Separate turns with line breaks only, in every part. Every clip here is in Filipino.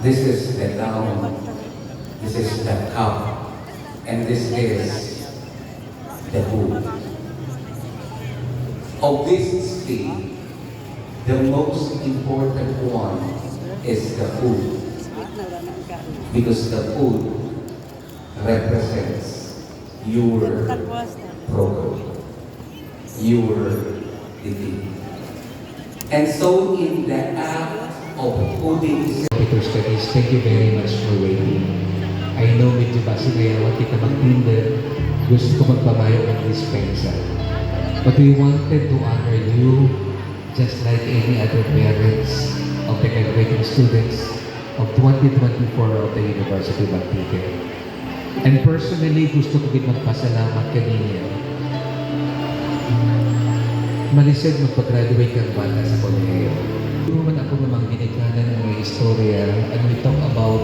This is the gown. This is the cup. And this is the hood. Of these three, the most important one is the food. Because the food represents your program, your divinity. And so in the act of putting
Peter Studies, thank you very much for waiting. I know medyo basi kaya wag kita mag-tinder. Gusto ko magpamayo ng dispensa. But we wanted to honor you just like any other parents of the graduating students of 2024 of the University of Antique. And personally, gusto ko din magpasalamat kanina. Malisod magpag-graduate kang bata sa kolehiyo. Puro man ako namang ginikanan ng mga istorya and we talk about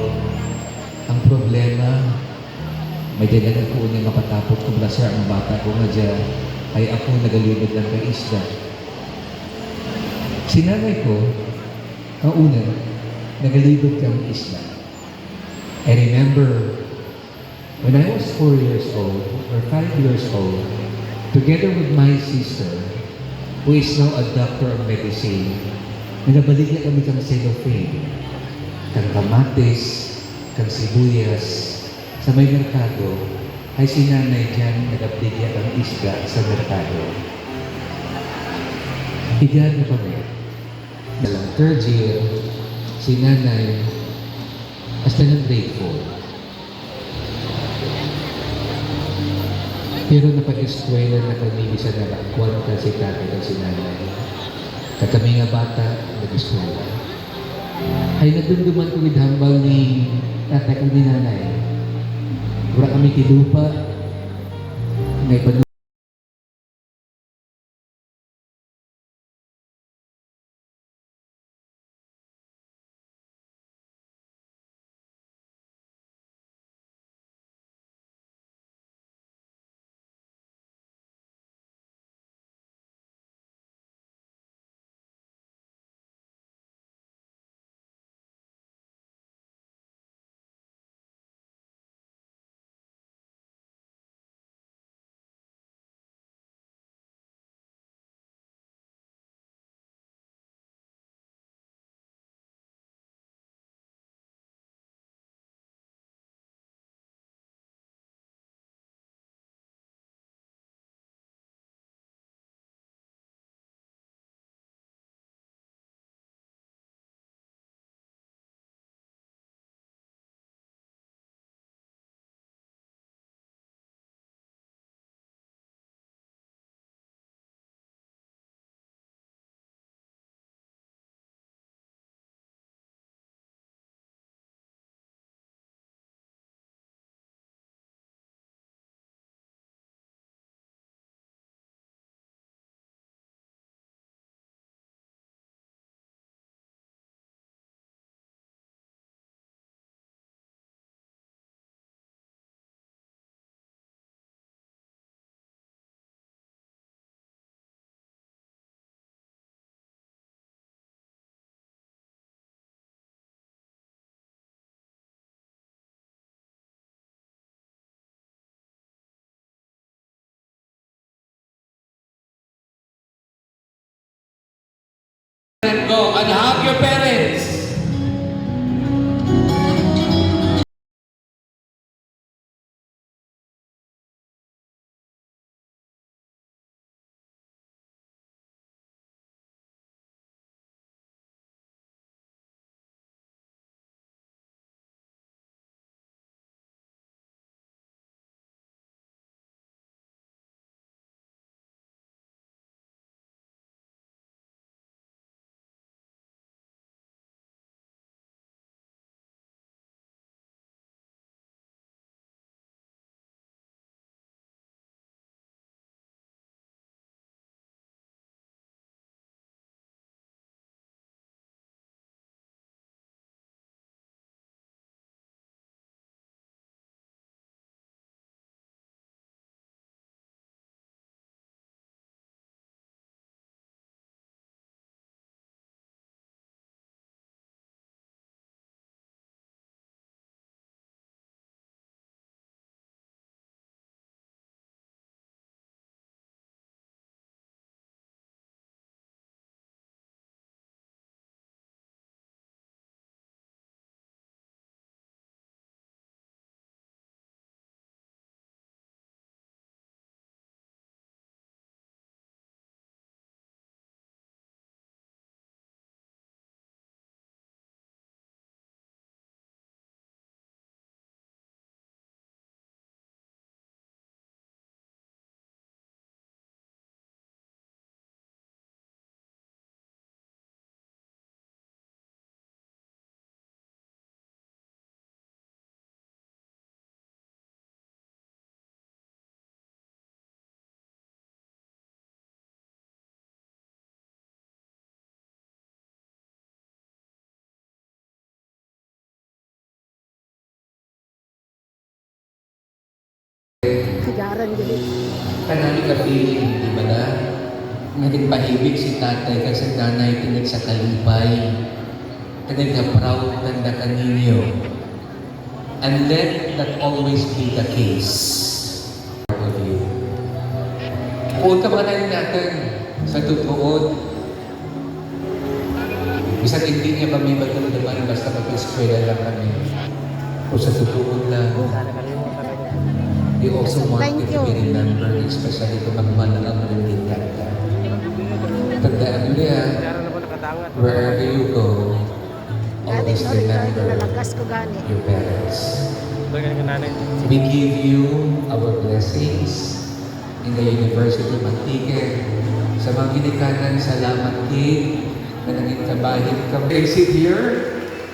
ang problema may dalan ako na mapatapot kung nasa ang bata ko nga dyan ay ako nagalibad lang kay isda. Sinanay ko, ang una, nagalibad kang isda. I remember when I was four years old or five years old, together with my sister, who is now a doctor of medicine, nagabaligya kami kang cellophane, kang kamatis, kang sibuyas, sa may merkado, ay si nanay dyan nagabligya kang isda sa merkado. Higad na kami. Dalang third year, si nanay, hasta ng grade 4. Pero napag-eskwela na kami sa nakakuan ka si tatay at si nanay. Kami nga bata, nag-eskwela. Ay nadumduman ko with hambal ni tatay ko ni nanay. Wala kami tilupa. May
and hug your parents.
Sigaran gini.
Kanami ka feeling, di ba na? Naging pahibig si tatay kasi nanay tinag sa kalipay. Tinag na proud tanda ka ninyo. And let that always be the case ka mga tayo natin sa tutuod. Bisa hindi niya kami batul naman basta mag-eskwela lang kami. Kung sa tutuod lang. We also want
Thank
you to be
you.
remembered, especially kung magmanalang rin ka. Tandaan nyo niya, wherever you go, always remember your parents. We give you our blessings in the University of Antique. Sa mga ginikanan, salamat kid na naging kabahin ka. Face it here.